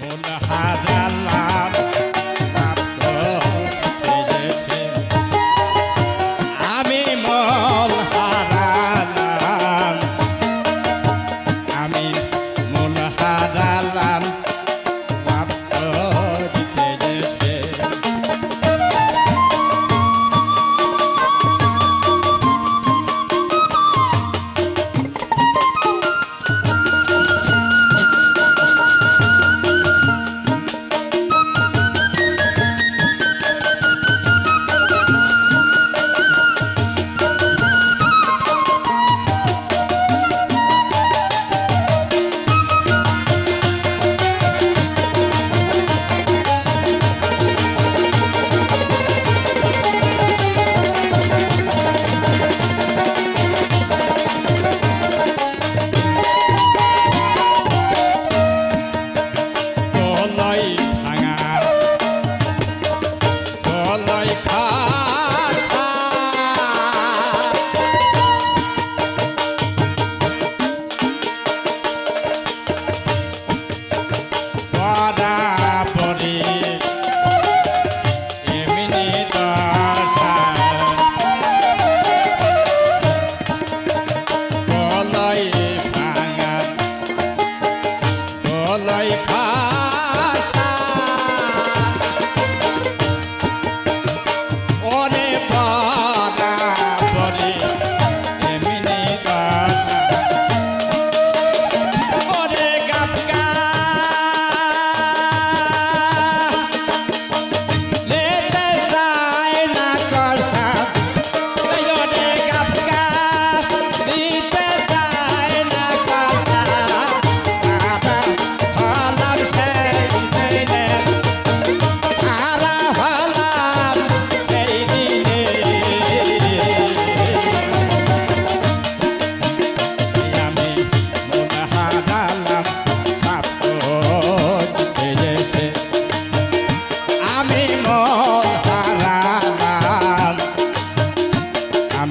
মন হারালা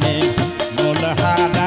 জানে মোলহারা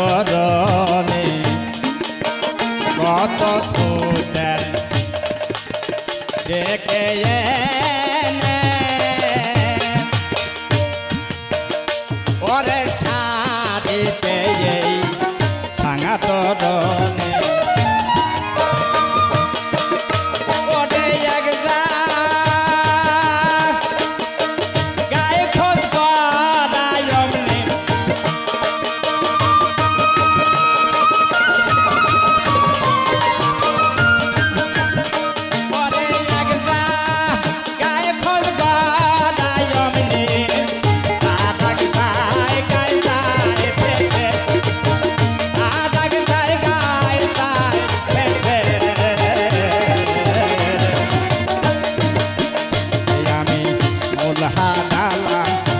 চরণে কত সুন্দর ডেকে ওরে সারিতে লালা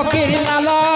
শখের নালা